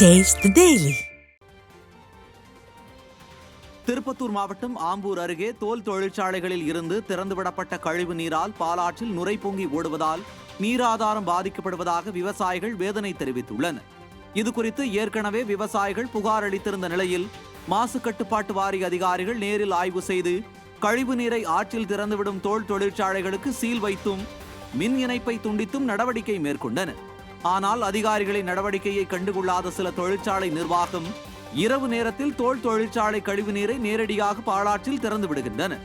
Taste the Tirupattur மாவட்டம் ஆம்பூர் அருகே தோல் தொழிற்சாலைகளில் இருந்து திறந்துவிடப்பட்ட கழிவு நீரால் பாலாற்றில் நுரை பொங்கி ஓடுவதால் நீராதாரம் பாதிக்கப்படுவதாக விவசாயிகள் வேதனை தெரிவித்துள்ளனர். இது குறித்து ஏற்கனவே விவசாயிகள் புகார் அளித்திருந்த நிலையில் மாசு கட்டுப்பாட்டு வாரிய அதிகாரிகள் நேரில் ஆய்வு செய்து கழிவு நீரை ஆற்றில் திறந்துவிடும் தோல் தொழிற்சாலைகளுக்கு சீல் வைத்தும் மின் இணைப்பை துண்டித்தும் நடவடிக்கை மேற்கொண்டனர். ஆனால் அதிகாரிகளின் நடவடிக்கையை கண்டுகொள்ளாத சில தொழிற்சாலை நிர்வாகம் இரவு நேரத்தில் தோல் தொழிற்சாலை கழிவு நீரை நேரடியாக பாலாற்றில் திறந்து விடுகின்றன.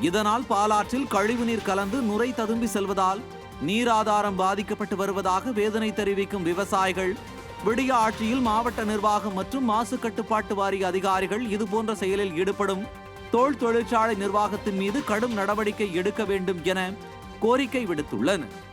இதனால் பாலாற்றில் கழிவுநீர் கலந்து நுரை ததும்பி செல்வதால் நீராதாரம் பாதிக்கப்பட்டு வருவதாக வேதனை தெரிவிக்கும் விவசாயிகள் விடிய ஆட்சியில் மாவட்ட நிர்வாகம் மற்றும் மாசு கட்டுப்பாட்டு வாரிய அதிகாரிகள் இதுபோன்ற செயலில் ஈடுபடும் தோல் தொழிற்சாலை நிர்வாகத்தின் மீது கடும் நடவடிக்கை எடுக்க வேண்டும் என கோரிக்கை விடுத்துள்ளனர்.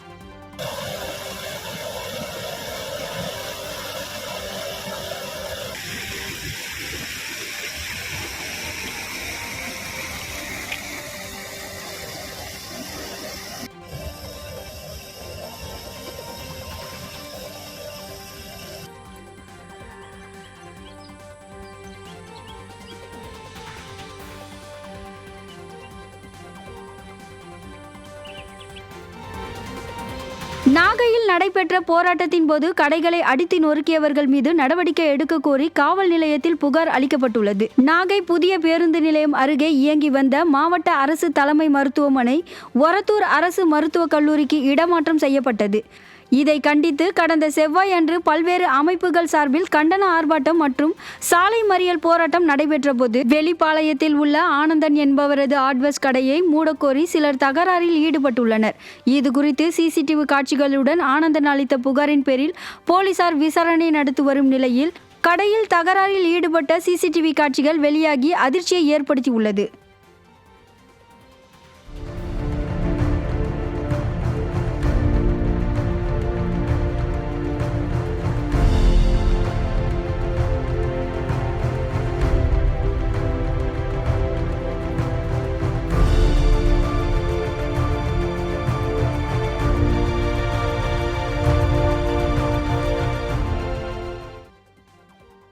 நாகையில் நடைபெற்ற போராட்டத்தின் போது கடைகளை அடித்து நொறுக்கியவர்கள் மீது நடவடிக்கை எடுக்க கோரி காவல் நிலையத்தில் புகார் அளிக்கப்பட்டுள்ளது. நாகை புதிய பேருந்து நிலையம் அருகே இயங்கி வந்த மாவட்ட அரசு தலைமை மருத்துவமனை ஒரத்தூர் அரசு மருத்துவக் கல்லூரிக்கு இடமாற்றம் செய்யப்பட்டது. இதை கண்டித்து கடந்த செவ்வாய் அன்று பல்வேறு அமைப்புகள் சார்பில் கண்டன ஆர்ப்பாட்டம் மற்றும் சாலை மறியல் போராட்டம் நடைபெற்றபோது வெளிப்பாளையத்தில் உள்ள ஆனந்தன் என்பவரது ஆட்வஸ் கடையை மூடக்கோரி சிலர் தகராறில் ஈடுபட்டுள்ளனர். இது குறித்து சிசிடிவி காட்சிகளுடன் ஆனந்தன் அளித்த புகாரின் பேரில் போலீசார் விசாரணை நடத்தி வரும் நிலையில் கடையில் தகராறில் ஈடுபட்ட சிசிடிவி காட்சிகள் வெளியாகி அதிர்ச்சியை ஏற்படுத்தியுள்ளது.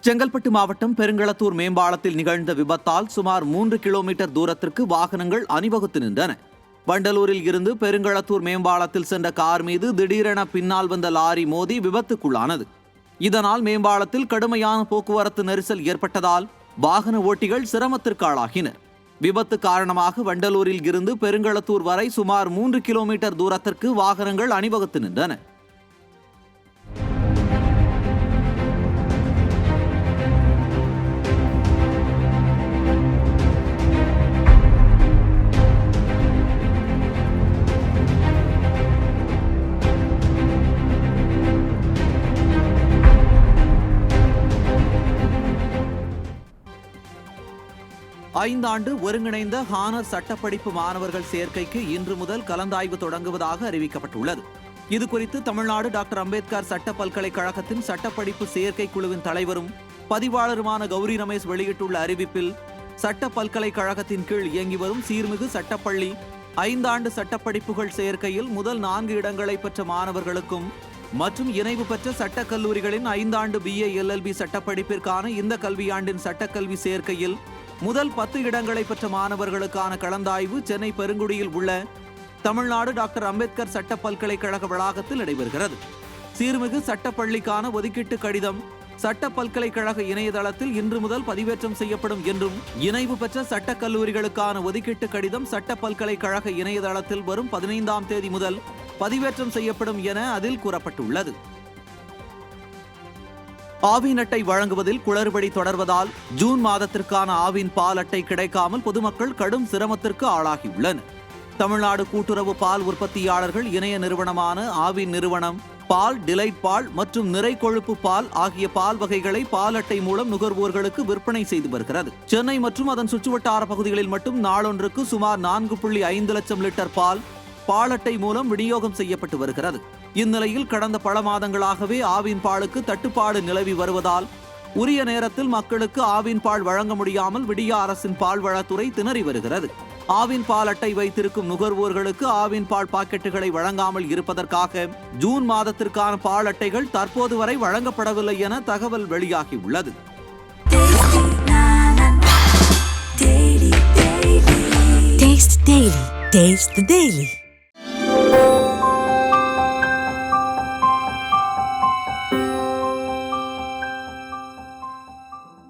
செங்கல்பட்டு மாவட்டம் பெருங்களத்தூர் மேம்பாலத்தில் நிகழ்ந்த விபத்தால் சுமார் மூன்று கிலோமீட்டர் தூரத்திற்கு வாகனங்கள் அணிவகுத்து நின்றன. வண்டலூரில் இருந்து பெருங்களத்தூர் மேம்பாலத்தில் சென்ற கார் மீது திடீரென பின்னால் வந்த லாரி மோதி விபத்துக்குள்ளானது. இதனால் மேம்பாலத்தில் கடுமையான போக்குவரத்து நெரிசல் ஏற்பட்டதால் வாகன ஓட்டிகள் சிரமத்திற்கு ஆளாகினர். விபத்து காரணமாக வண்டலூரில் இருந்து பெருங்களத்தூர் வரை சுமார் மூன்று கிலோமீட்டர் தூரத்திற்கு வாகனங்கள் அணிவகுத்து நின்றன. ஐந்தாண்டு ஒருங்கிணைந்த ஹானர் சட்டப்படிப்பு மாணவர்கள் சேர்க்கைக்கு இன்று முதல் கலந்தாய்வு தொடங்குவதாக அறிவிக்கப்பட்டுள்ளது. இது குறித்து தமிழ்நாடு டாக்டர் அம்பேத்கர் சட்ட பல்கலைக்கழகத்தின் சட்டப்படிப்பு சேர்க்கை குழுவின் தலைவரும் பதிவாளருமான கௌரி ரமேஷ் வெளியிட்டுள்ள அறிவிப்பில் சட்ட பல்கலைக்கழகத்தின் கீழ் இயங்கி வரும் சீர்மிகு சட்டப்பள்ளி ஐந்தாண்டு சட்டப்படிப்புகள் சேர்க்கையில் முதல் நான்கு இடங்களை பெற்ற மாணவர்களுக்கும் மற்றும் இணைவு பெற்ற சட்டக் கல்லூரிகளின் ஐந்தாண்டு பிஏ எல்எல்பி சட்டப்படிப்பிற்கான இந்த கல்வியாண்டின் சட்டக்கல்வி சேர்க்கையில் முதல் பத்து இடங்களை பெற்ற மாணவர்களுக்கான கலந்தாய்வு சென்னை பெருங்குடியில் உள்ள தமிழ்நாடு டாக்டர் அம்பேத்கர் சட்ட பல்கலைக்கழக வளாகத்தில் நடைபெறுகிறது. சீர்மிகு சட்டப்பள்ளிக்கான ஒதுக்கீட்டு கடிதம் சட்ட பல்கலைக்கழக இணையதளத்தில் இன்று முதல் பதிவேற்றம் செய்யப்படும் என்றும் இணைவு பெற்ற சட்ட கல்லூரிகளுக்கான ஒதுக்கீட்டு கடிதம் சட்ட பல்கலைக்கழக இணையதளத்தில் வரும் பதினைந்தாம் தேதி முதல் பதிவேற்றம் செய்யப்படும் என அதில் கூறப்பட்டுள்ளது. ஆவின் அட்டை வழங்குவதில் குளறுபடி தொடர்வதால் ஜூன் மாதத்திற்கான ஆவின் பால் அட்டை கிடைக்காமல் பொதுமக்கள் கடும் சிரமத்திற்கு ஆளாகியுள்ளனர். தமிழ்நாடு கூட்டுறவு பால் உற்பத்தியாளர்கள் இணைய நிறுவனமான ஆவின் நிறுவனம் பால் டிலைட் பால் மற்றும் நிறை கொழுப்பு பால் ஆகிய பால் வகைகளை பால் அட்டை மூலம் நுகர்வோர்களுக்கு விற்பனை செய்து வருகிறது. சென்னை மற்றும் அதன் சுற்றுவட்டார பகுதிகளில் மட்டும் நாளொன்றுக்கு சுமார் நான்கு புள்ளி ஐந்து லட்சம் லிட்டர் பால் பால் அட்டை மூலம் விநியோகம் செய்யப்பட்டு வருகிறது. இந்நிலையில் கடந்த பல மாதங்களாகவே ஆவின் பாலுக்கு தட்டுப்பாடு நிலவி வருவதால் உரிய நேரத்தில் மக்களுக்கு ஆவின் பால் வழங்க முடியாமல் விடிய அரசின் பால்வளத்துறை திணறி வருகிறது ஆவின் பால் அட்டை வைத்திருக்கும் நுகர்வோர்களுக்கு ஆவின் பால் பாக்கெட்டுகளை வழங்காமல் இருப்பதற்காக ஜூன் மாதத்திற்கான பால் அட்டைகள் தற்போது வரை வழங்கப்படவில்லை என தகவல் வெளியாகியுள்ளது Taste Daily. Taste the Daily.